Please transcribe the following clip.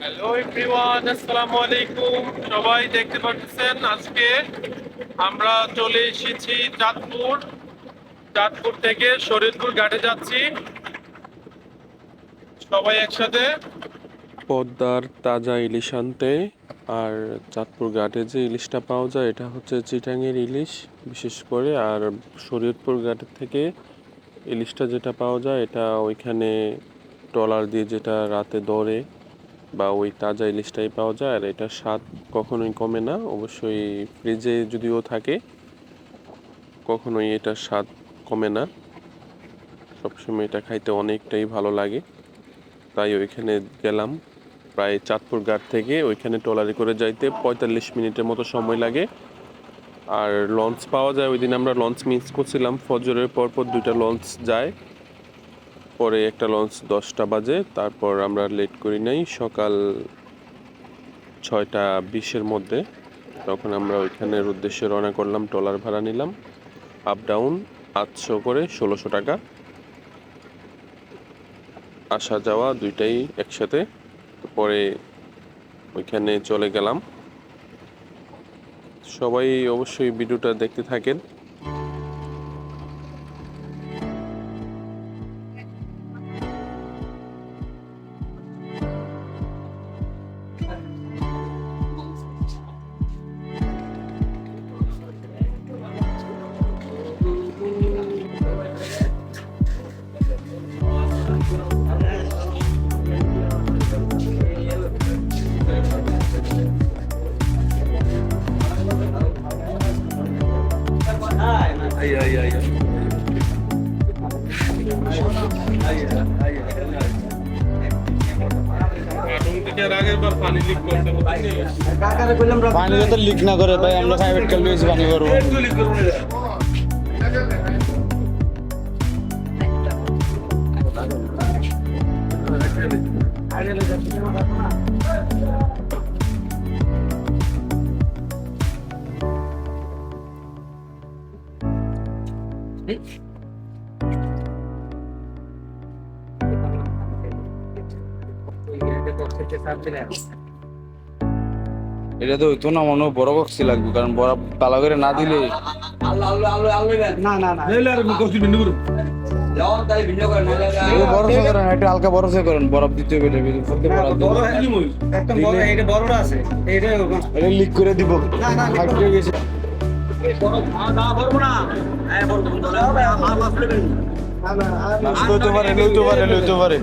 Hello everyone আসসালামু আলাইকুম সবাই দেখতে পাচ্ছেন? আজকে আমরা চলে এসেছি চাঁদপুর। চাঁদপুর থেকে শরীরপুর ঘাটে যাচ্ছি। সবাই একসাথে পদ্মার তাজা ইলিশ আনতে আর চাঁদপুর ঘাটে যে ইলিশটা পাওয়া যায়, এটা হচ্ছে চিটাঙের ইলিশ, বিশেষ করে। আর শরীয়তপুর ঘাটের থেকে ইলিশটা যেটা পাওয়া যায়, এটা ওইখানে ট্রলার দিয়ে যেটা রাতে দৌড়ে বা ওই তাজা ইলিশটাই পাওয়া যায়। আর এটার স্বাদ কখনোই কমে না, অবশ্যই ফ্রিজে যদিও থাকে, কখনোই এটার স্বাদ কমে না। সবসময় এটা খাইতে অনেকটাই ভালো লাগে, তাই ওইখানে গেলাম। প্রায় চাঁদপুর ঘাট থেকে ওইখানে ট্রলারে করে যাইতে পঁয়তাল্লিশ মিনিটের মতো সময় লাগে। আর লঞ্চ পাওয়া যায় ওই দিন আমরা লঞ্চ মিস করছিলাম। ফজরের পরপর দুইটা লঞ্চ যায়। পরে একটা লঞ্চ দশটা বাজে, তারপর আমরা লেট করি নাই। সকাল ছয়টা বিশের মধ্যে তখন আমরা ওইখানের উদ্দেশ্যে রওনা করলাম, ট্রলার ভাড়া নিলাম। আপ ডাউন আটশো করে ষোলোশো টাকা। আসা যাওয়া দুইটাই একসাথে। পরে ওইখানে চলে গেলাম। সবাই অবশ্যই ভিডিওটা দেখতে থাকেন। পানি যাতে লিক না করে ভাই আমরা প্রাইভেট কাল লুয়েছি পানি করবো এটা তো হইতো না মনে হয় বড় বক্সি লাগবে কারণ বড় তালা করে না দিলে একটু বরফে করেন হালকা বরফে করেন বরফ দিতে হবে এটা ভিতরে ফুলকে বরফ দিলে এটা লিক করে দিব। গেছে। লইতে পারে লইতে পারে। লইতে পারে